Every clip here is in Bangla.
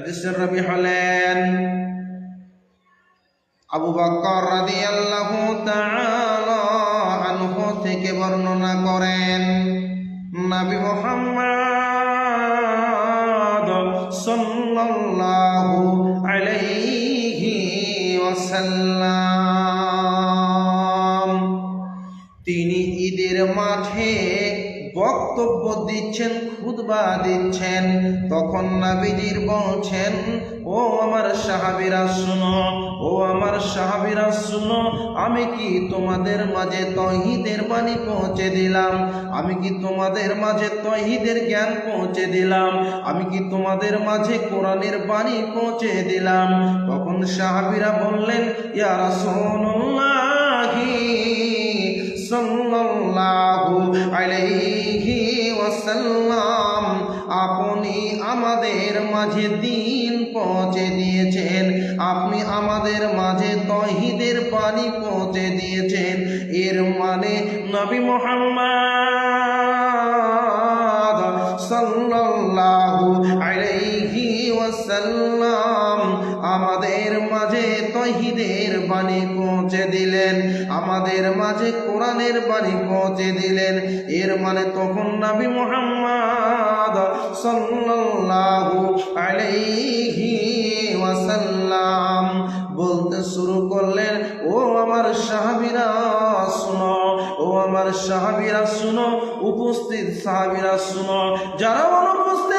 হাদিসের রবি হলেন আবু বকর রাদিয়াল্লাহু তাআলা আনহু থেকে বর্ণনা করেন, নবী মুহাম্মদ সাল্লাল্লাহু আলাইহি ওয়াসাল্লাম। তিনি ঈদের মাঠে বক্তব্য দিচ্ছেন, খুতবা দিচ্ছেন। তখন নাবিজির বলছেন, ও আমার সাহাবিরা, শুনো, ও আমার সাহাবিরা, শুনো, আমি কি তোমাদের মাঝে তহিদের বাণী পৌঁছে দিলাম? আমি কি তোমাদের মাঝে তহিদের জ্ঞান পৌঁছে দিলাম? আমি কি তোমাদের মাঝে কোরআনের বাণী পৌঁছে দিলাম? তখন সাহাবিরা বললেন, ইয়া রাসূলুল্লাহি সাল্লাল্লাহু আলাইহি ওয়াসাল্লাম আপনি আমাদের মাঝে দিন পৌঁছে দিয়েছেন। আপনি আমাদের মাঝে তহিদের পানি পৌঁছে দিয়েছেন। এর মানে নবী মোহাম্মদ সাল্লাল্লাহু আলাইহি ওয়াসাল্লাম আমাদের মাঝে তহিদের বাণী পৌঁছে দিলেন। আমাদের মাঝে কোরআনের বাণী পৌঁছে দিলেন। এর মানে তখন নবী মোহাম্মদ সাল্লাল্লাহু আলাইহি ওয়াসাল্লাম বলতে শুরু করলেন, ও আমার সাহাবীরা, শুনো, ও আমার সাহাবীরা, শুনো, উপস্থিত সাহাবীরা, শুনো, যারা অনুপস্থিত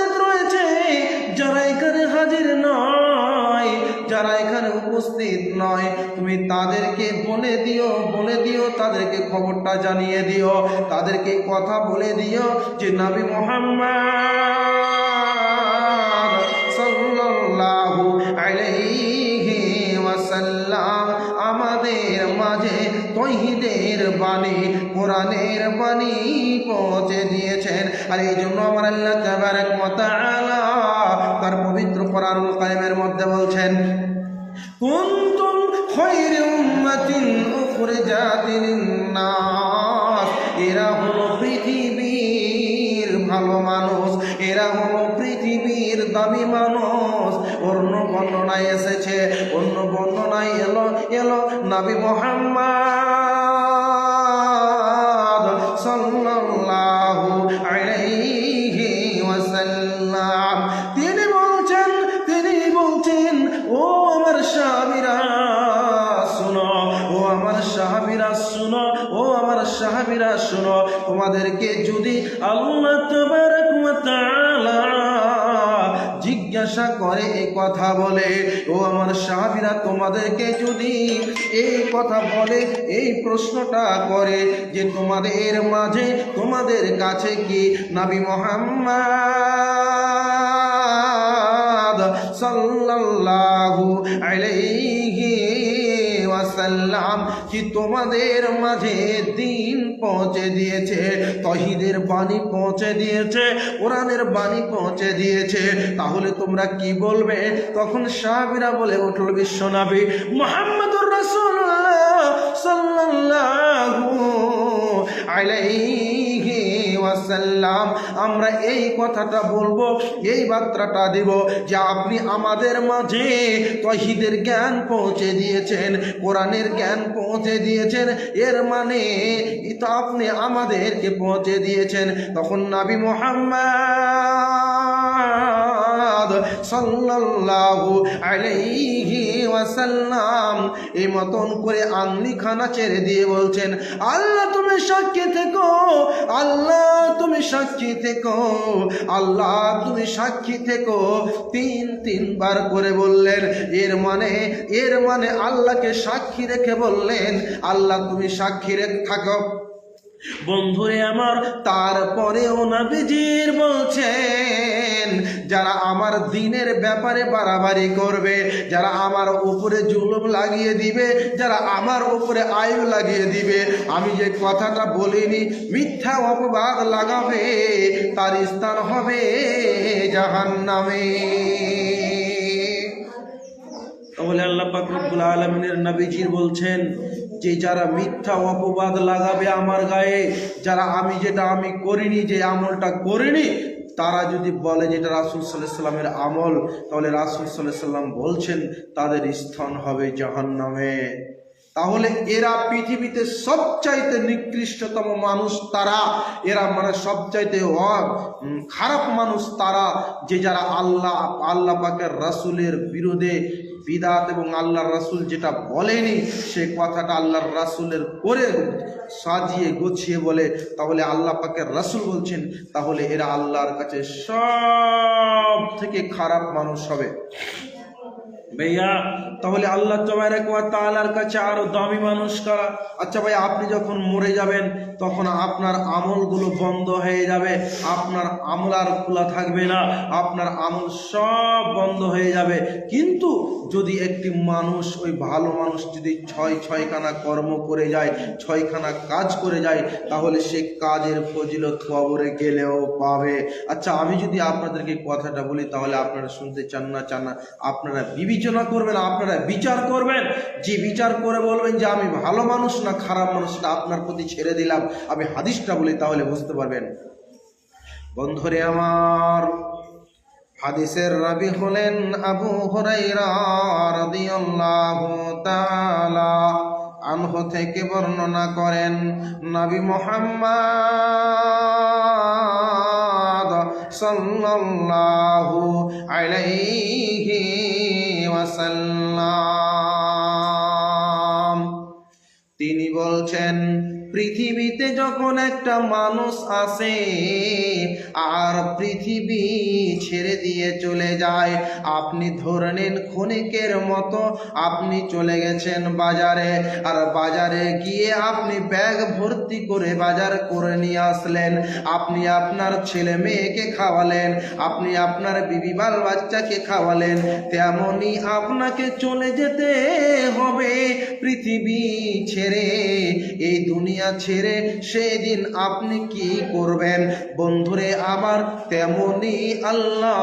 যারা এখানে হাজির নয়, যারা এখানে উপস্থিত নয়, তুমি তাদেরকে বলে দিও বলে দিও, তাদেরকে খবরটা জানিয়ে দিও, তাদেরকে কথা বলে দিও যে নবী মোহাম্মদ সাল্লাল্লাহু আলাইহি ওয়াসাল্লাম আমাদের মাঝে তহিদের বাণী কোরআনের বাণী পৌঁছে দিয়েছেন। আর এই জন্য আমার আল্লাহ তাবারাক ওয়া তাআলা তার পবিত্র কোরআনুল কারিমের মধ্যে বলছেন, কুনতুম খায়রা উম্মাতিন উখরিজাত লিন-নাস। এরা হলো পৃথিবীর ভালো মানুষ, এরা হলো পৃথিবীর দামি মানুষ। অন্য বর্ণনায় এসেছে, অন্য বর্ণনায় এলো এলো নবী মোহাম্মদ। তোমাদেরকে যদি আল্লাহ জিজ্ঞাসা করে এই কথা বলে, ও আমার সাহাবীরা তোমাদেরকে যদি এই কথা বলে, এই প্রশ্নটা করে যে তোমাদের মাঝে তোমাদের কাছে কি নাবি মোহাম্মদ সাল্লাল্লাহু আলাইহি ওয়াসাল্লাম কি তোমাদের মাঝে দিন পৌঁছে দিয়েছে? তহিদের বাণী পৌঁছে দিয়েছে, কোরআনের বাণী পৌঁছে দিয়েছে। তাহলে তোমরা কি বলবে? তখন সাহাবিরা বলে উঠল, বিশ্বনাবি, মোহাম্মদুর রাসুল্লাহ সাল্লাল্লাহু আলাইহি ওয়াসাল্লাম, আমরা এই কথাটা বলব, এই বার্তাটা দেব যে আপনি আমাদের মাঝে তহিদের জ্ঞান পৌঁছে দিয়েছেন, কোরআনের জ্ঞান পৌঁছে দিয়েছেন, এর মানে এটা আপনি আমাদেরকে পৌঁছে দিয়েছেন। তখন নাবি মোহাম্মদ সাল্লাল্লাহু আলাইহি ওয়াসাল্লাম এই মতন করে আংলিখানা ছেড়ে দিয়ে বলছেন, আল্লাহ তুমি সাক্ষী থেকো, আল্লাহ তুমি সাক্ষী থেকো, আল্লাহ তুমি সাক্ষী থেকো। তিন, তিনবার করে বললেন, এর মানে এর মানে আল্লাহকে সাক্ষী রেখে বললেন, আল্লাহ তুমি সাক্ষী রেখে থাকো। বন্ধুরে আমার, তারপরেও নবীজির বলছেন, যারা আমার দিনের ব্যাপারে বাড়াবাড়ি করবে, যারা আমার উপরে জুলুম লাগিয়ে দিবে, যারা আমার উপরে আয়ু লাগিয়ে দিবে, আমি যে কথাটা বলিনি, মিথ্যা অপবাদ লাগাবে, তার স্থান হবে জাহান নামে তাহলে আল্লাহ পাক আলামিনের নবীজির বলছেন যে যারা মিথ্যা অপবাদ লাগাবে আমার গায়ে, যারা আমি যেটা আমি করিনি, যে আমলটা করিনি, তারা যদি বলে যে এটা রাসুল সাল্লাহ সাল্লামের আমল, তাহলে রাসুল সাল্লাহ সাল্লাম বলছেন, তাদের স্থান হবে জাহান্নামে। তাহলে এরা পৃথিবীতে সবচাইতে নিকৃষ্টতম মানুষ তারা, এরা মানে সবচাইতে খারাপ মানুষ তারা, যে যারা আল্লাহ আল্লাহ পাকের রাসুলের বিরোধে বিদাত এবং আল্লাহর রাসুল যেটা বলেনি, সে কথাটা আল্লাহর রাসুলের করে সাজিয়ে, গুছিয়ে বলে, তাহলে আল্লাহ পাকের রাসুল বলছেন, তাহলে এরা আল্লাহর কাছে সব থেকে খারাপ মানুষ হবে। ভাইয়া তাহলে আল্লাহ তাআলার কাছে আরও দামি মানুষ কারা? আচ্ছা ভাই, আপনি যখন মরে যাবেন, তখন আপনার আমলগুলো বন্ধ হয়ে যাবে। আপনার আমল আর খোলা থাকবে না। আপনার আমল সব বন্ধ হয়ে যাবে। কিন্তু যদি একটি মানুষ, ওই ভালো মানুষ যদি ছয়, ছয়খানা কর্ম করে যায়, ছয়খানা কাজ করে যায়, তাহলে সে কাজের ফজিলত খবরে গেলেও পাবে। আচ্ছা আমি যদি আপনাদেরকে কথাটা বলি, তাহলে আপনারা শুনতে চান না চান না। আপনারা বিবেচনা করবেন, আপনারা বিচার করবেন। যে বিচার করে বলবেন যে, আমি ভালো মানুষ না, খারাপ মানুষ, সেটা আপনার প্রতি ছেড়ে দিলাম। আমি হাদিসটা বলি, তাহলে বুঝতে পারবেন। বন্ধুরে আমার, হাদিসের রাবি হলেন আবু আনহু থেকে বর্ণনা করেন, নবী মুহাম্মদ সাল্লাল্লাহু আলাইহি ওয়াসাল্লাম পৃথিবীতে যখন একটা মানুষ আসে, আর পৃথিবী ছেড়ে দিয়ে চলে যায়, আপনি ধরে নেন ক্ষণিকের মতো আপনি চলে গেছেন বাজারে। আর বাজারে গিয়ে আপনি ব্যাগ ভর্তি করে বাজার করে নিয়ে আসলেন। আপনি আপনার ছেলে মেয়েকে খাওয়ালেন, আপনি আপনার বিবি বাল বাচ্চাকে খাওয়ালেন। তেমনই আপনাকে চলে যেতে হবে, পৃথিবী ছেড়ে এই দুনিয়া ছেড়ে সেদিন আপনি কি করবেন? বন্ধুরে, আমার তেমনি আল্লাহ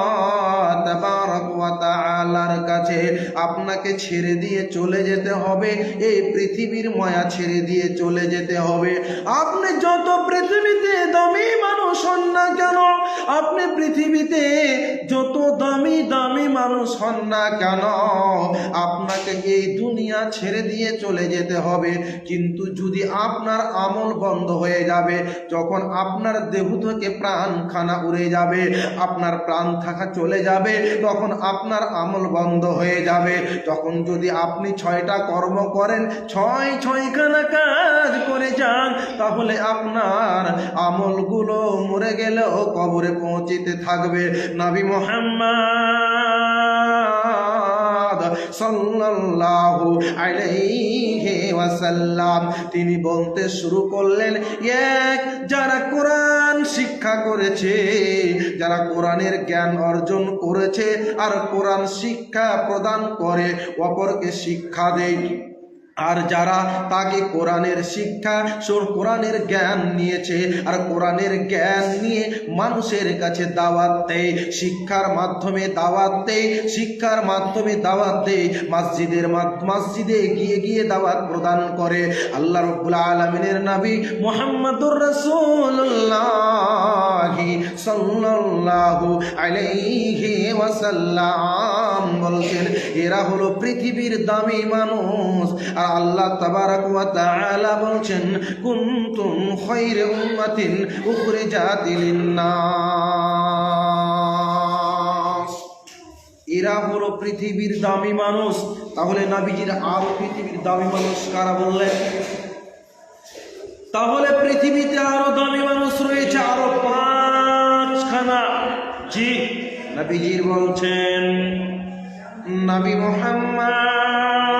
কাছে আপনাকে ছেড়ে দিয়ে চলে যেতে হবে। এই পৃথিবীর মায়া ছেড়ে দিয়ে চলে যেতে হবে। আপনি যত পৃথিবীতে দামি মানুষ না কেন আপনি পৃথিবীতে যত দামি দামি মানুষ হন না কেন, আপনাকে এই দুনিয়া ছেড়ে দিয়ে চলে যেতে হবে। কিন্তু যদি আপনার আমল বন্ধ হয়ে যাবে, যখন আপনার দেহ থেকে প্রাণ খানা উড়ে যাবে, আপনার প্রাণ থাকা চলে যাবে, তখন আপনার আমল বন্ধ হয়ে যাবে। তখন যদি আপনি ছয়টা কর্ম করেন, ছয় ছয়খানা কাজ করে যান, তাহলে আপনার আমলগুলো মরে গেলেও কবরে পৌঁছিতে থাকবে নবী মোহাম্মদ সাল্লাল্লাহু আলাইহি ওয়াসাল্লাম। তিনি বলতে শুরু করলেন, এক, যারা কোরআন শিক্ষা করেছে, যারা কোরআনের জ্ঞান অর্জন করেছে, আর কোরআন শিক্ষা প্রদান করে, অপরকে শিক্ষা দেয়। আর যারা তাকে কোরআনের শিক্ষা কোরআনের জ্ঞান নিয়েছে, আর কোরআনের জ্ঞান নিয়ে মানুষের কাছে দাওয়াত দেয়, শিক্ষার মাধ্যমে দাওয়াত দেয়, শিক্ষার মাধ্যমে দাওয়াত দেয়, মসজিদের মসজিদে গিয়ে গিয়ে দাওয়াত প্রদান করে। আল্লাহ রব্বুল আলমিনের নবী মোহাম্মদুর রসুল্লাহ সাল্লাল্লাহু আলাইহি ওয়াসাল্লাম বলছেন, এরা হলো পৃথিবীর দামি মানুষ আর আল্লাহ তাবারাক ওয়া তাআলা বলছেন, কুনতুম খায়রা উম্মাতিন উখরিজাত লিন-নাস এরা হলো পৃথিবীর দামি মানুষ। তাহলে নবীজির আরও পৃথিবীর দামি মানুষ কারা বললেন? তাহলে পৃথিবীতে আরও দামি মানুষ রয়েছে আরও পাঁচখানা। জি, নবীজির বলছেন, নবী মোহাম্মদ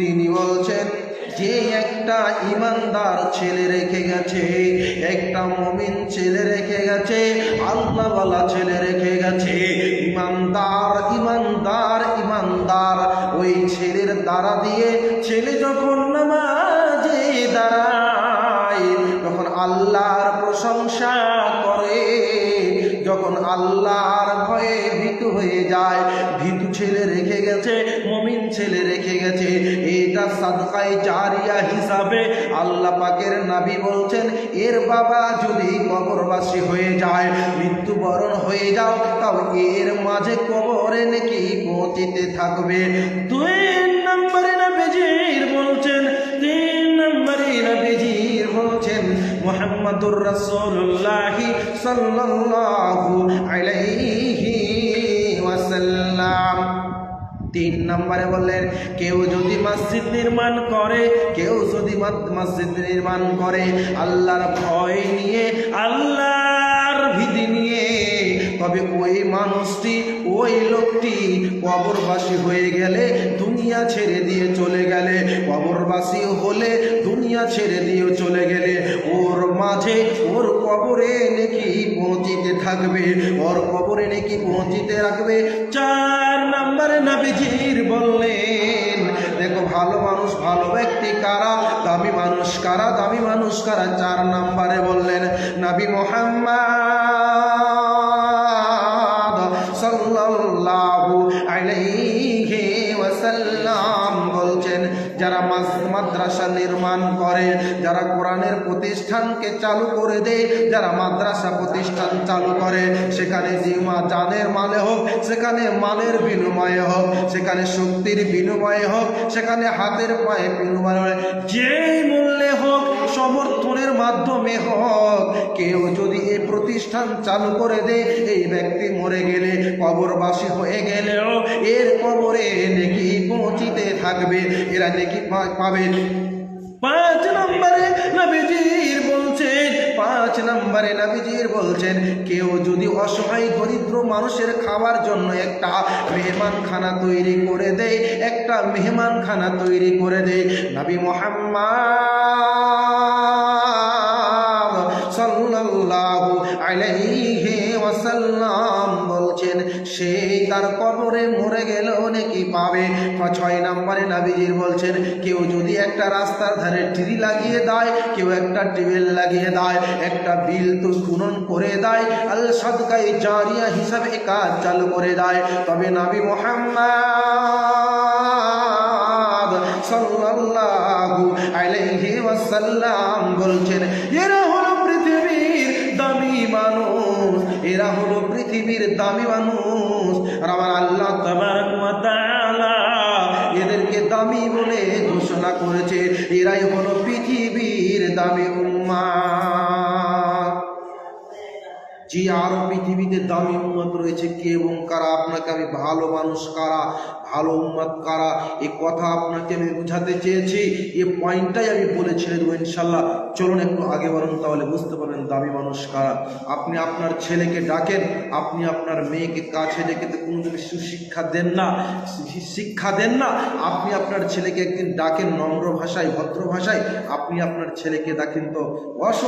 তিনি বলছেন, যে একটা ইমানদার ছেলে রেখে গেছে, একটা মমিন ছেলে রেখে গেছে, আল্লাহওয়ালা ছেলে রেখে গেছে, ইমানদার ইমানদার ইমানদার, ওই ছেলের দ্বারা দিয়ে ছেলে যখন নামাজে দাঁড়ায়, যখন আল্লাহর প্রশংসা করে, যখন আল্লাহর ভয়ে ভীতু হয়ে যায় ছেলে রেখে গেছে, মমিন ছেলে রেখে গেছে। এটা সাদকায় জারিয়া হিসাবে আল্লাহ পাকের নাবি বলছেন, এর বাবা যদি কবরবাসী হয়ে যায়, মৃত্যুবরণ হয়ে যাও, তাও এর মাঝে কবরে নাকি পৌঁছিতে থাকবে। দুই নম্বরে না বেজির বলছেন, তিন নম্বরে না বেজির বলছেন, মোহাম্মদুর রাসূলুল্লাহ সাল্লাল্লাহু আলাইহি ওয়াসাল্লাম। তিন নম্বরে বললেন কেউ যদি মসজিদ নির্মাণ করে, কেউ যদি মসজিদ নির্মাণ করে, আল্লাহর ভয় নিয়ে, আল্লাহর ভীতি নিয়ে তবে ওই মানুষটি, ওই লোকটি কবরবাসী হয়ে গেলে দুনিয়া ছেড়ে দিয়ে চলে গেলে। কবরবাসী হলে দুনিয়া ছেড়ে দিয়ে চলে গেলে। ওর মাঝে ওর কবরে নাকি পৌঁছিতে থাকবে, ওর কবরে নাকি পৌঁছিতে রাখবে। চার নম্বরে নবীজির বললেন, দেখো, ভালো মানুষ, ভালো ব্যক্তি কারা? দামি মানুষ কারা? দামি মানুষ কারা? চার নাম্বারে বললেন, নবী মোহাম্মদ। যারা মাস- মাদ্রাসা নির্মাণ করে, যারা কোরআনের প্রতিষ্ঠানকে চালু করে দেয়, যারা মাদ্রাসা প্রতিষ্ঠান চালু করে, সেখানে জিমা জানের মালে হোক, সেখানে মালের বিনিময়ে হোক, সেখানে শক্তির বিনিময়ে হোক, সেখানে হাতের পায়ে বিনিময়ে হোক যে মূল্যে হোক, সমর্থনের মাধ্যমে হোক, কেউ যদি এই প্রতিষ্ঠান চালু করে দেয়, এই ব্যক্তি মরে গেলে কবরবাসী হয়ে গেলেও এর কবরে নেকি পৌঁছিতে থাকবে, এরা নেকি পাবে পাঁচ নম্বরে নবীজির বলছেন, পাঁচ নম্বরে নবীজির বলছেন, কেউ যদি অসহায় দরিদ্র মানুষের খাওয়ার জন্য একটা মেহমানখানা তৈরি করে দেয়, একটা মেহমানখানা তৈরি করে দেয়, নবী মোহাম্মদ সাল্লাল্লাহু আলাইহি ওয়াসাল্লাম বলছেন সেই তার কবরে মরে গেলেও নাকি পাবে? ছয় নম্বরে নাবিজির বলছেন, কেউ যদি একটা রাস্তার ধারে ট্রি লাগিয়ে দেয়, কেউ একটা টেবিল লাগিয়ে দেয়, একটা বিল তো খুনন করে দেয়, আল সদকাই জারিয়া হিসাবে কাজ চালু করে দেয়। তবে নাবি মোহাম্মদ সাল্লাল্লাহু আলাইহি ওয়াসাল্লাম বলছেন, এরা পৃথিবীর দামি মানুষ আর আমার আল্লাহ তোমার এদেরকে দামি বলে ঘোষণা করেছে। এরাই হলো পৃথিবীর দামি উম্মা যে আরও পৃথিবীতে দামি উন্মত রয়েছে কে এবং কারা? আপনাকে আমি ভালো মানুষ কারা? ভালো উন্মত কারা? এ কথা আপনাকে আমি বুঝাতে চেয়েছি। এ পয়েন্টটাই আমি বলে ছেড়ে দেবো ইনশাল্লাহ চলুন একটু আগে বলুন তাহলে বুঝতে পারবেন দামি মানুষ কারা। আপনি আপনার ছেলেকে ডাকেন, আপনি আপনার মেয়েকে কাছে ডেকে তো কোনোদিন সুশিক্ষা দেন না, শিক্ষা দেন না। আপনি আপনার ছেলেকে একদিন ডাকেন নম্র ভাষায়, ভদ্র ভাষায়, আপনি আপনার ছেলেকে ডাকেন তো অস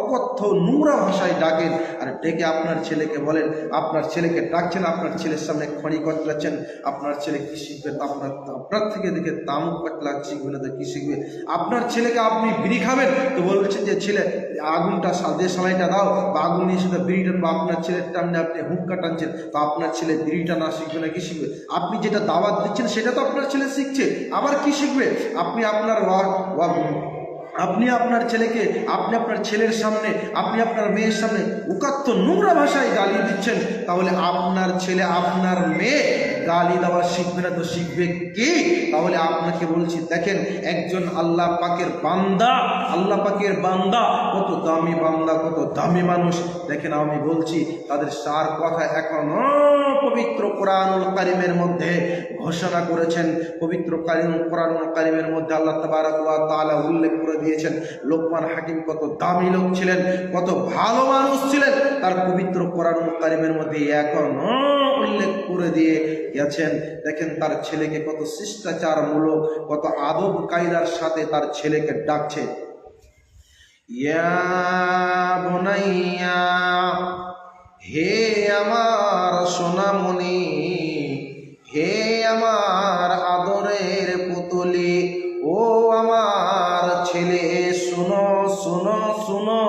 অকথ্য, নোংরা ভাষায় ডাকেন। আর ডেকে আপনার ছেলেকে বলেন, আপনার ছেলেকে ডাকছেন, আপনার ছেলের সামনে খড়ি কচলাচ্ছেন আপনার ছেলে কি শিখবে? তা আপনার আপনার থেকে দেখে তামুক কচলা শিখবে না তো কি শিখবে? আপনার ছেলেকে আপনি বিড়ি খাবেন? তো বলছেন যে, ছেলে, আগুনটা সা- দিয়ে সালাইটা দাও, বা আগুন নিয়ে সেটা বিড়িটা বা আপনার ছেলের টামনে আপনি হুক্কা টানছেন তো আপনার ছেলে বিড়িটা না শিখবে না কি শিখবে? আপনি যেটা দাওয়াত দিচ্ছেন, সেটা তো আপনার ছেলে শিখছে, আবার কি শিখবে? আপনি আপনার আপনি আপনার ছেলেকে, আপনি আপনার ছেলের সামনে, আপনি আপনার মেয়ের সামনে উকাত্ত নোংরা ভাষায় গালি দিচ্ছেন, তাহলে আপনার ছেলে, আপনার মেয়ে গালি দেওয়া শিখবে না তো শিখবে কি? তাহলে আপনাকে বলছি, দেখেন একজন আল্লাহ পাকের বান্দা, আল্লাহ পাকের বান্দা, কত দামি বান্দা, কত দামি মানুষ। দেখেন আমি বলছি, তাদের সার কথা এখনও পবিত্র কোরআনুল কারিমের মধ্যে ঘোষণা করেছেন। পবিত্র কারিম, কোরআনুল কারিমের মধ্যে আল্লাহ তাবারাক ওয়া তাআলা উল্লেখ করে দিয়েছেন, লোকমান হাকিম কত দামি লোক ছিলেন, কত ভালো মানুষ ছিলেন, তার পবিত্র কোরআনুল কারিমের মধ্যে এখনও উল্লেখ করে দিয়ে গেছেন দেখেন তার ছেলেকে কত শিষ্টাচারমূলক, কত আদব কায়দার সাথে তার ছেলেকে ডাকছে। হে আমার সোনামণি, হে আমার শুনো,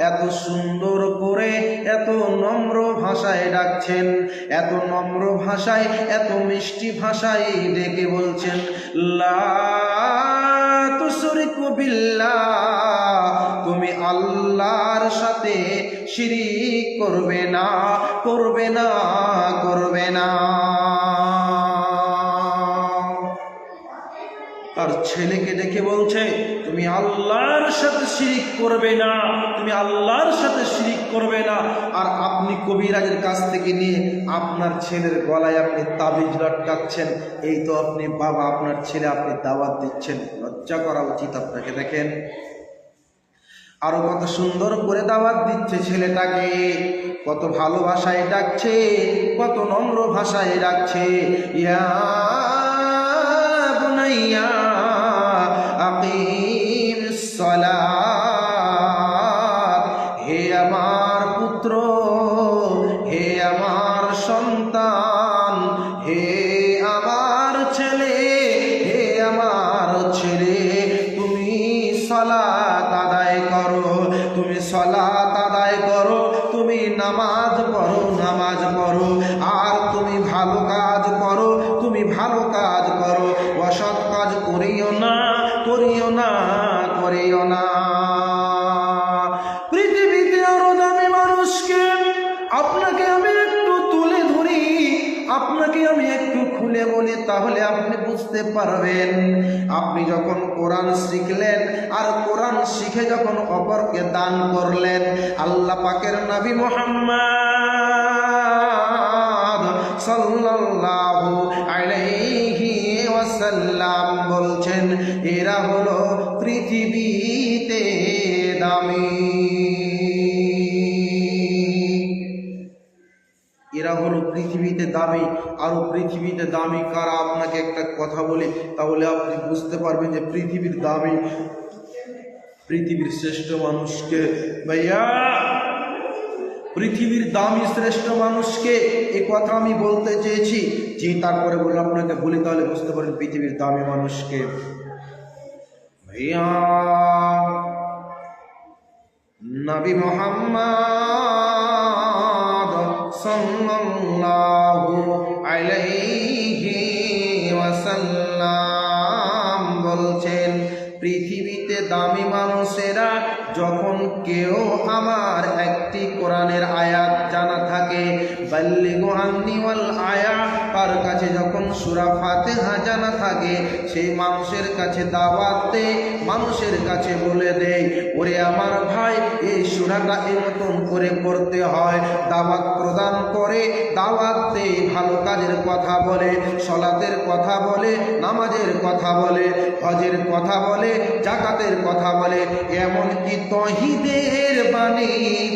এত সুন্দর করে এত নম্র ভাষায় ডাকছেন, এত নম্র ভাষায়, এত মিষ্টি ভাষায় ডেকে বলছেন, লা বিল্লাহ, তুমি আল্লাহর সাথে শিরিক করবে না করবে না করবে না। তার ছেলেকে দেখে বলছে তুমি আল্লাহর সাথে শিরিক করবে না, তুমি আল্লাহর সাথে শিরিক করবে না। আর আপনি কবিরাজের কাছ থেকে নিয়ে আপনার ছেলের গলায় আপনি তাবিজ লটকাচ্ছেন, এই তো আপনি বাবা, আপনার ছেলে আপনি দাওয়াত দিচ্ছেন। লজ্জা করা উচিত আপনাকে, দেখেন। আরও কত সুন্দর করে দাওয়াত দিচ্ছে ছেলেটাকে, কত ভালো ভালোবাসায় ডাকছে, কত নম্র ভাষায় ডাকছে। ইয়া বুনাইয়া আকিমিস সালাত হে আমার পুত্র, হে আমার সন্তান, হে আমার ছেলে, হে আমার ছেলে, তুমি সলাত আদায় করো, তুমি সলাত আদায় করো, তুমি নামাজ পড়ো নামাজ পড়ো। পারবেন। আপনি যখন কোরআন শিখলেন, আর কোরআন শিখে যখন অপরকে দান করলেন, আল্লাহ পাকের নবী মোহাম্মদ সাল্লাল্লাহু আলাইহি ওয়াসাল্লাম বলছেন, এরা হলো পৃথিবীতে দামি। পৃথিবীতে দামি, আরও পৃথিবীতে দামি কারা আপনাকে একটা কথা বলি, তাহলে আপনি বুঝতে পারবেন যে পৃথিবীর দামি, পৃথিবীর শ্রেষ্ঠ মানুষকে। ভাইয়া, পৃথিবীর দামি শ্রেষ্ঠ মানুষকে এ কথা আমি বলতে চেয়েছি। যে তারপরে বলে আপনাকে বলি, তাহলে বুঝতে পারেন পৃথিবীর দামি মানুষকে। ভাইয়া, নবী মোহাম্মদ সাল্লাল্লাহু আলাইহি ওয়াসাল্লাম বলছেন পৃথিবীতে দামি মানুষেরা যখন কেউ আমার একটি কোরআনের আয়াত জানা থাকে আয়া, তার কাছে যখন সূরা ফাতিহা জানা থাকে, সেই মানুষের কাছে দাওয়াত মানুষের কাছে বলে দেয় ওরে আমার ভাই, এই সূরাটা মতন করে পড়তে হয়, দাওয়াত প্রদান করে, দাওয়াত ভালো কাজের কথা বলে, সলাতের কথা বলে, নামাজের কথা বলে, হজের কথা বলে জাকাতের কথা বলে, এমনকি তহিদের পানি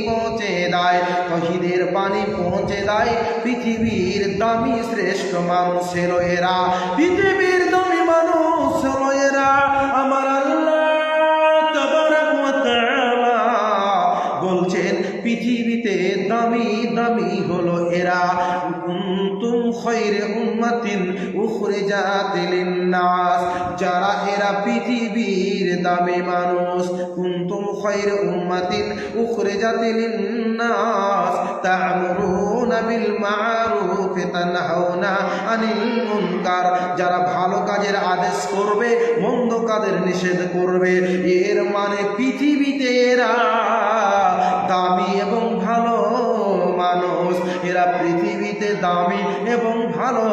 পৌঁছে দেয় তহিদের পানি পৌঁছে দেয় পৃথিবীর দামি শ্রেষ্ঠ মানুষের এরা। পৃথিবীর দামি দামি হলো এরা। কুনতুম খায়রে উম্মাতিন উখরিজাত লিন-নাস। যারা এরা পৃথিবীর দামি মানুষ, কুনতুম খায়রে উম্মাতিন উখরিজাত লিন-নাস। তা'মুরুনা বিল মা'রুফ তানহাউনা আনিল মুনকার। যারা ভালো কাজের আদেশ করবে, মন্দ কাজের নিষেধ করবে, এর মানে পৃথিবীতে এরা দামি এবং এরা পৃথিবীতে দামি এবং ভালো